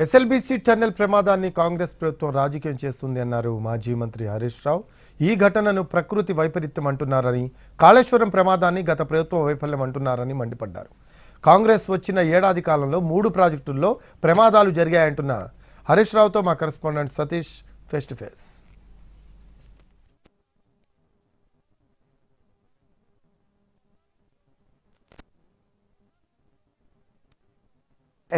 SLBC tunnel ప్రమాదాన్ని కాంగ్రెస్ ప్రభుత్వం రాజకీయం చేస్తుంది అన్నారు మాజీ మంత్రి హరీష్ రావు. ఈ ఘటనను ప్రకృతి వైపరీత్యం అంటున్నారని కాళేశ్వరం ప్రమాదాన్ని గత ప్రభుత్వ వైఫల్యం అంటున్నారని మండిపడ్డారు. కాంగ్రెస్ వచ్చిన ఏడాది కాలంలో మూడు ప్రాజెక్టుల్లో ప్రమాదాలు జరిగాయంటున్న హరీష్ రావుతో మా correspondent Satish face to face.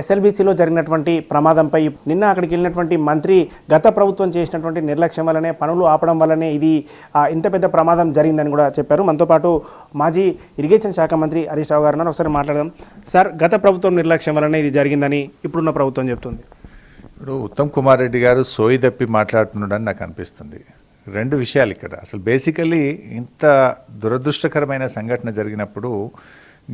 ఎస్ఎల్బీసీలో జరిగినటువంటి ప్రమాదంపై నిన్న అక్కడికి వెళ్ళినటువంటి మంత్రి గత ప్రభుత్వం చేసినటువంటి నిర్లక్ష్యం వల్లనే పనులు ఆపడం వల్లనే ఇది ఇంత పెద్ద ప్రమాదం జరిగిందని కూడా చెప్పారు. మనతో పాటు మాజీ ఇరిగేషన్ శాఖ మంత్రి హరీష్ రావు గారు ఒకసారి మాట్లాడదాం. సార్ గత ప్రభుత్వం నిర్లక్ష్యం వల్లనే ఇది జరిగిందని ఇప్పుడున్న ప్రభుత్వం చెప్తుంది. ఇప్పుడు ఉత్తమ్ కుమార్ రెడ్డి గారు సోయి తప్పి మాట్లాడుతున్నాడని నాకు అనిపిస్తుంది. రెండు విషయాలు ఇక్కడ. అసలు బేసికలీ ఇంత దురదృష్టకరమైన సంఘటన జరిగినప్పుడు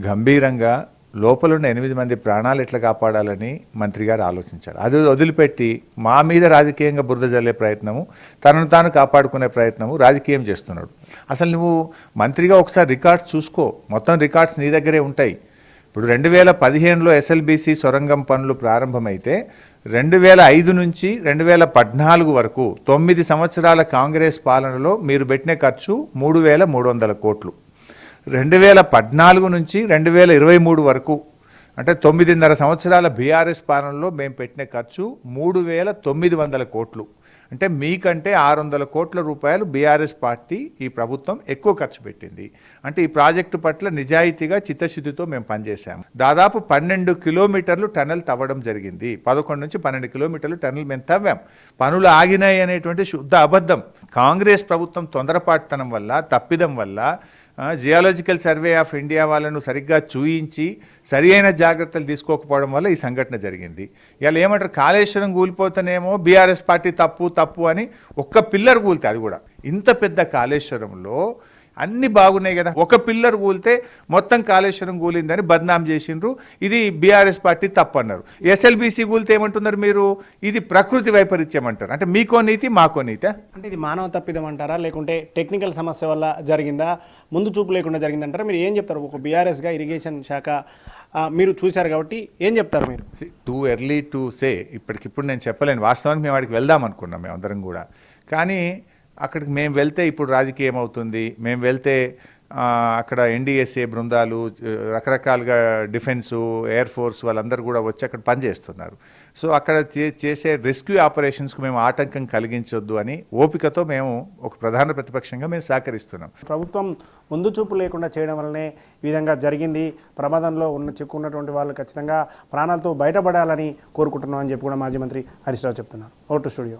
గంభీరంగా లోపలున్న ఎనిమిది మంది ప్రాణాలు ఎట్లా కాపాడాలని మంత్రి గారు ఆలోచించారు. అది వదిలిపెట్టి మా మీద రాజకీయంగా బురద జల్లే ప్రయత్నము తనను తాను కాపాడుకునే ప్రయత్నము రాజకీయం చేస్తున్నాడు. అసలు నువ్వు మంత్రిగా ఒకసారి రికార్డ్స్ చూసుకో. మొత్తం రికార్డ్స్ నీ దగ్గరే ఉంటాయి. ఇప్పుడు రెండు వేల పదిహేనులో ఎస్ఎల్బీసీ సొరంగం పనులు ప్రారంభమైతే రెండు వేల ఐదు నుంచి రెండు వేల పద్నాలుగు వరకు తొమ్మిది సంవత్సరాల కాంగ్రెస్ పాలనలో మీరు పెట్టిన ఖర్చు మూడు వేల మూడు వందల కోట్లు. రెండు వేల పద్నాలుగు నుంచి రెండు వేల ఇరవై మూడు వరకు అంటే తొమ్మిదిన్నర సంవత్సరాల బీఆర్ఎస్ పాలనలో మేము పెట్టిన ఖర్చు మూడు వేల తొమ్మిది వందల కోట్లు. అంటే మీకంటే ఆరు వందల కోట్ల రూపాయలు బీఆర్ఎస్ పార్టీ ఈ ప్రభుత్వం ఎక్కువ ఖర్చు పెట్టింది. అంటే ఈ ప్రాజెక్టు పట్ల నిజాయితీగా చిత్తశుద్ధితో మేము పనిచేశాము. దాదాపు పన్నెండు కిలోమీటర్లు టనల్ తవ్వడం జరిగింది. పదకొండు నుంచి పన్నెండు కిలోమీటర్లు టనల్ మేము తవ్వాం. పనులు ఆగినాయి అనేటువంటి శుద్ధ అబద్ధం కాంగ్రెస్ ప్రభుత్వం తొందరపాటుతనం వల్ల తప్పిదం వల్ల జియాలజికల్ సర్వే ఆఫ్ ఇండియా వాళ్ళను సరిగ్గా చూయించి సరి అయిన జాగ్రత్తలు తీసుకోకపోవడం వల్ల ఈ సంఘటన జరిగింది. ఇలా ఏమంటారు కాళేశ్వరం కూలిపోతేనేమో బీఆర్ఎస్ పార్టీ తప్పు తప్పు అని ఒక్క పిల్లర్ కూలితే అది కూడా. ఇంత పెద్ద కాళేశ్వరంలో అన్ని బాగున్నాయి కదా. ఒక పిల్లర్ కూలితే మొత్తం కాళేశ్వరం కూలిందని బద్నాం చేసిండ్రు. ఇది బీఆర్ఎస్ పార్టీ తప్పు అన్నారు ఎస్ఎల్బీసీ కూలితే ఏమంటున్నారు మీరు? ఇది ప్రకృతి వైపరీత్యం అంటారు. అంటే మీకో నీతి మాకో నీతి అంటే ఇది మానవ తప్పిదం అంటారా? లేకుంటే టెక్నికల్ సమస్య వల్ల జరిగిందా? ముందు చూపు లేకుండా జరిగిందంటారా? మీరు ఏం చెప్తారు? ఒక బీఆర్ఎస్గా ఇరిగేషన్ శాఖ మీరు చూశారు కాబట్టి ఏం చెప్తారు మీరు? టూ ఎర్లీ టు సే ఇప్పటికిప్పుడు నేను చెప్పలేను. వాస్తవానికి మేము వాడికి వెళ్దాం అనుకున్నాం మేము అందరం కూడా. కానీ అక్కడికి మేము వెళ్తే ఇప్పుడు రాజకీయం అవుతుంది మేము వెళ్తే అక్కడ ఎన్డీఎస్ఏ బృందాలు రకరకాలుగా డిఫెన్సు ఎయిర్ ఫోర్స్ వాళ్ళందరూ కూడా వచ్చి అక్కడ పనిచేస్తున్నారు. సో అక్కడ చే- చేసే రెస్క్యూ ఆపరేషన్స్కు మేము ఆటంకం కలిగించొద్దు అని ఓపికతో మేము ఒక ప్రధాన ప్రతిపక్షంగా మేము సహకరిస్తున్నాం. ప్రభుత్వం ముందు చూపు లేకుండా చేయడం వల్లనే ఈ విధంగా జరిగింది. ప్రమాదంలో ఉన్న చిక్కున్నటువంటి వాళ్ళు ఖచ్చితంగా ప్రాణాలతో బయటపడాలని కోరుకుంటున్నాం అని చెప్పి కూడా మాజీ మంత్రి హరీష్ రావు చెప్తున్నారు. Over to studio.